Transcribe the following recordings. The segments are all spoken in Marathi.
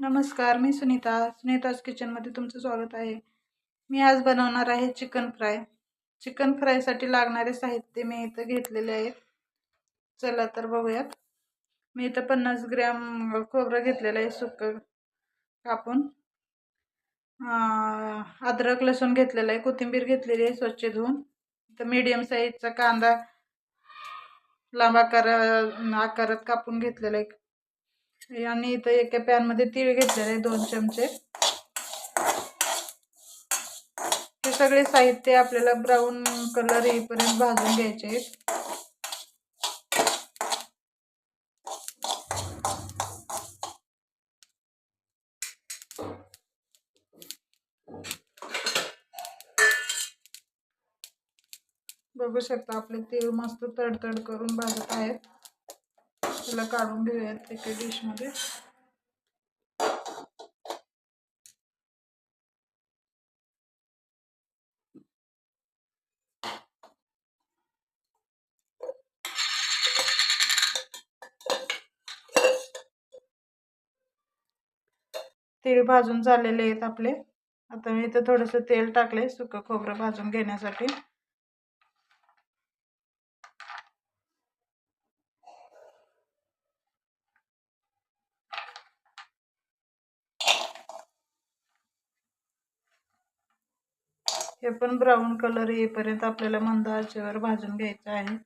नमस्कार मी सुनीता. सुनीताज किचनमध्ये तुमचं स्वागत आहे. मी आज बनवणार आहे चिकन फ्राय चिकन फ्रायसाठी लागणारे साहित्य मी इथं घेतलेले आहेत. चला तर बघूयात. मी इथं पन्नास ग्रॅम खोबरं घेतलेलं आहे सुकं कापून. अद्रक लसूण घेतलेलं आहे कोथिंबीर घेतलेली आहे स्वच्छ धुवून. इथं मीडियम साईजचा कांदा लांब आकार आकारात कापून घेतलेला आहे. आणि इथं एका पॅनमध्ये तीळ घेतलेले दोन चमचे. हे सगळे साहित्य आपल्याला ब्राऊन कलर येईपर्यंत भाजून घ्यायचे. आहेत बघू शकता आपले तीळ मस्त तडतड करून भाजत आहेत. त्याला काढून घेऊयात एका डिशमध्ये तीळ भाजून झालेले आहेत आपले. आता मी इथं थोडंसं तेल टाकले सुकं खोबरं भाजून घेण्यासाठी. हे पण ब्राऊन कलर येईपर्यंत आपल्याला मंद आचेवर भाजून घ्यायचं आहे.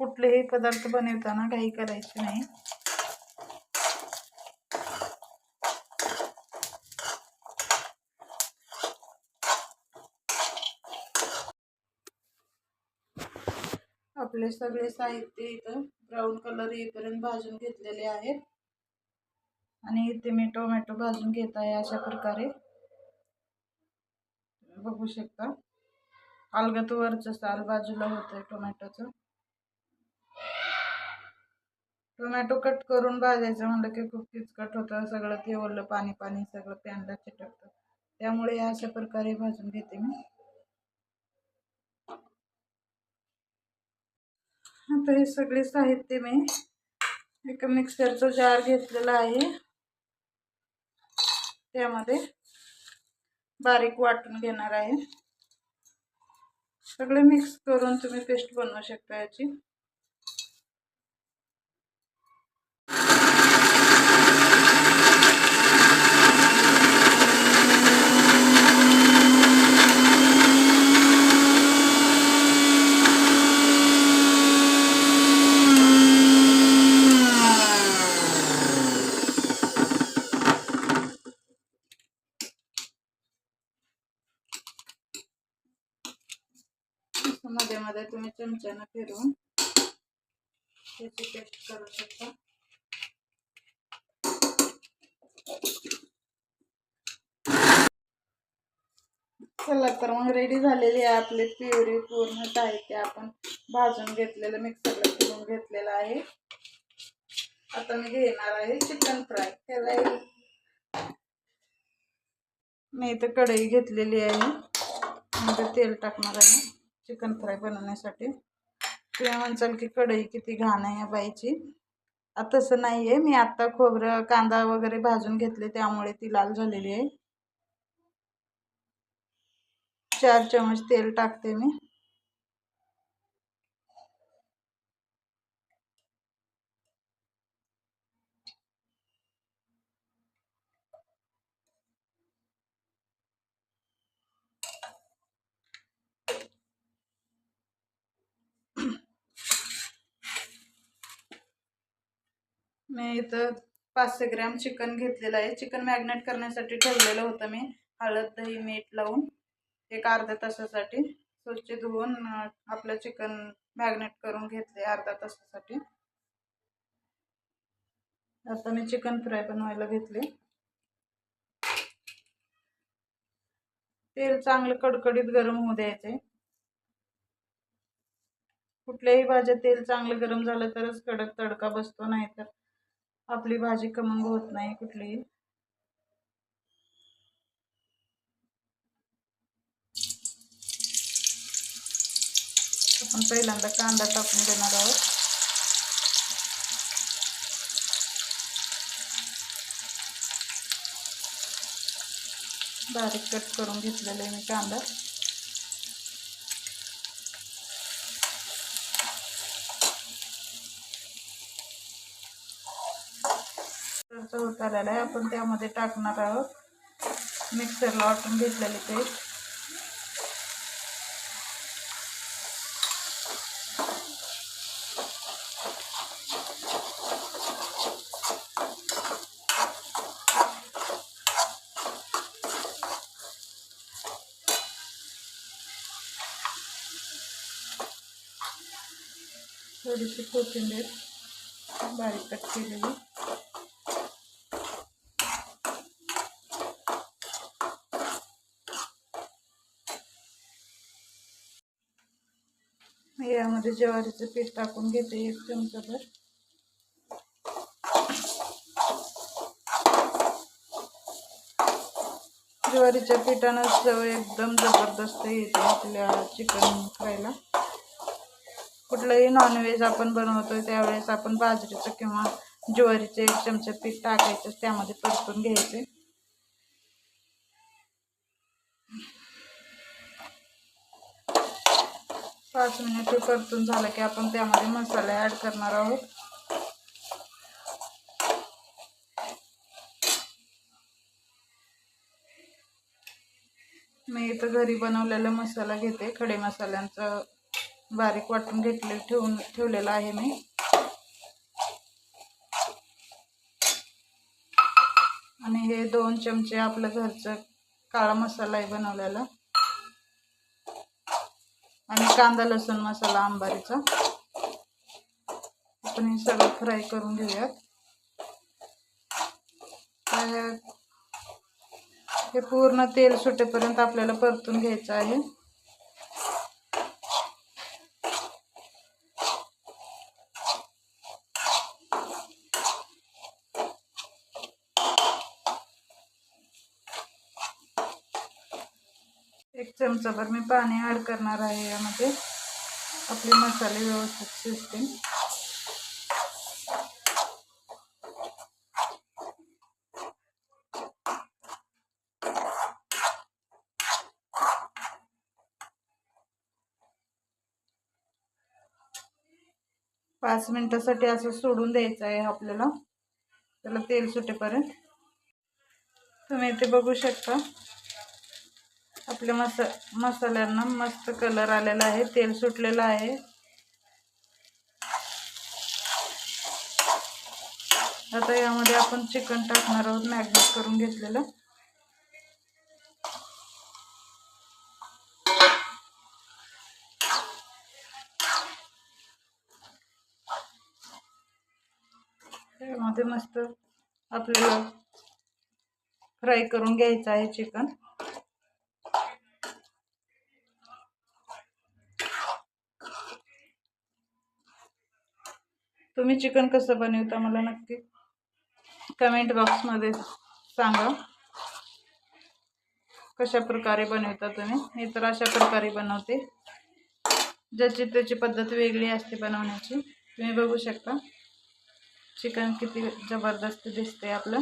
कुठलेही पदार्थ बनवताना काही करायचे नाही. आपले सगळे साहित्य इथं ब्राऊन कलर येईपर्यंत भाजून घेतलेले आहेत. आणि इथे मी टोमॅटो भाजून घेत आहे अशा प्रकारे. बघू शकता. अलगत वरचं साल बाजूला होतंय टोमॅटोचं. टोमॅटो कट करून भाजायचं म्हणलं की खूप किचकट होतं. सगळं ते ओलं पाणी पाणी सगळं पॅनला चिटकतं. त्यामुळे अशा प्रकारे भाजून घेते मी. आता हे सगळे साहित्य मी एका मिक्सरचा जार घेतलेला आहे. त्यामध्ये बारीक वाटून घेणार आहे. सगळे मिक्स करून तुम्ही पेस्ट बनवू शकता याची. मध्ये मध्ये तुम्ही चमच्यानं फिरवून त्याची पेस्ट करू शकता. चला तर मग रेडी झालेली आहे आपली प्युरी पूर्ण साहित्य आपण भाजून घेतलेलं मिक्सरला फिरून घेतलेलं आहे. आता मी घेणार आहे चिकन फ्राय त्याला मी इथं कढई घेतलेली आहे. नंतर तेल टाकणार आहे. चिकन फ्राय बनवण्यासाठी. तुम्ही म्हणचाल की कढई किती घाण आहे या बाईची. तसं नाही आहे मी आत्ता खोबरं कांदा वगैरे भाजून घेतले त्यामुळे ती लाल झालेली आहे. चार चमच तेल टाकते मी. मी इथं पाचशे ग्रॅम चिकन घेतलेलं आहे. चिकन मॅग्नेट करण्यासाठी ठेवलेलं होतं मी. हळद दही मीठ लावून एक अर्ध्या तासासाठी स्वच्छ धुवून आपलं चिकन मॅग्नेट करून घेतले अर्धा तासासाठी. आता मी चिकन फ्राय बनवायला घेतले. तेल चांगलं कडकडीत गरम होऊ द्यायचे कुठल्याही भाज्या तेल चांगलं गरम झालं तरच कडक तडका बसतो नाही तर आपली भाजी कमंग होत नाही कुठलीही आपण पहिल्यांदा कांदा टाकून देणार आहोत. बारीक कट करून घेतलेला आहे मी कांदा. तर होत आलेला आहे. आपण त्यामध्ये टाकणार आहोत. मिक्सरला वाटून घेतलेली पेस्ट थोडीशी कोथिंबीर बारीक कट केलेली. यामध्ये ज्वारीचं पीठ टाकून घेते एक चमचाभर. ज्वारीच्या पिठानं चव एकदम जबरदस्त येते आपल्या चिकन खायला. कुठलंही नॉनव्हेज आपण बनवतोय त्यावेळेस आपण बाजरीचं किंवा ज्वारीचे एक चमचे पीठ टाकायचं त्यामध्ये परतून घ्यायचे. पाच मिनिट परतून झालं की आपण त्यामध्ये मसाले ॲड करणार आहोत. मी इथं घरी बनवलेला मसाला घेते. खडे मसाल्यांचं बारीक वाटून घेतले ठेवून ठेवलेला आहे मी. आणि हे दोन चमचे आपलं घरचं काळा मसाला आहे बनवलेला. कांदा लसूण मसाला आंबारीचा. आपण हे सगळं फ्राय करून घेऊयात. हे पूर्ण तेल सुटेपर्यंत आपल्याला परतून घ्यायचं आहे. एक चमचाभर मी पाणी ॲड करणार आहे यामध्ये. आपले मसाले व्यवस्थित शिजतील. पाच मिनिटासाठी असं सोडून द्यायचं आहे आपल्याला. त्याला तेल सुटेपर्यंत. तुम्ही इथे बघू शकता. आपल्या मसा मसाल्यांना मस्त कलर आलेला आहे. तेल सुटलेलं आहे. आता यामध्ये आपण चिकन टाकणार आहोत. मॅग्नेट करून घेतलेलं. यामध्ये मस्त आपल्याला फ्राय करून घ्यायचं आहे चिकन तुम्ही चिकन कसं बनवता मला नक्की कमेंट बॉक्समध्ये सांगा. कशा प्रकारे बनवता तुम्ही? मी तर अशा प्रकारे बनवते. ज्याची त्याची पद्धत वेगळी असते बनवण्याची. तुम्ही बघू शकता. चिकन किती जबरदस्त दिसते आपलं.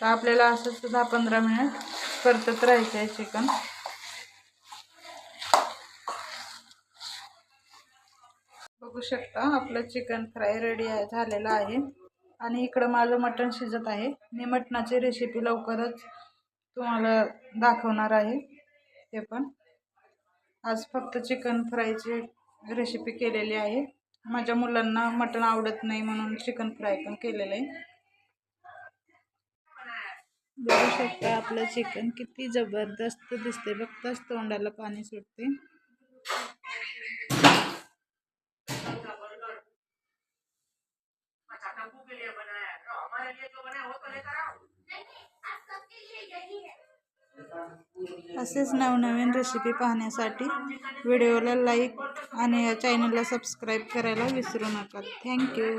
तर आपल्याला असंच दहा पंधरा मिनिट परतत राहायचं आहे चिकन. बघू शकता आपलं चिकन फ्राय रेडी आहे झालेलं आहे. आणि इकडं माझं मटण शिजत आहे. मी मटणाची रेसिपी लवकरच तुम्हाला दाखवणार आहे. ते पण. आज फक्त चिकन फ्रायची रेसिपी केलेली आहे. माझ्या मुलांना मटण आवडत नाही म्हणून चिकन फ्राय पण केलेलं आहे. बघू शकता आपलं चिकन किती जबरदस्त दिसते बघताच तोंडाला पाणी सुटते असेच नवनवीन रेसिपी पाहण्यासाठी व्हिडिओला लाईक आणि या चॅनलला सबस्क्राईब करायला विसरू नका. थँक्यू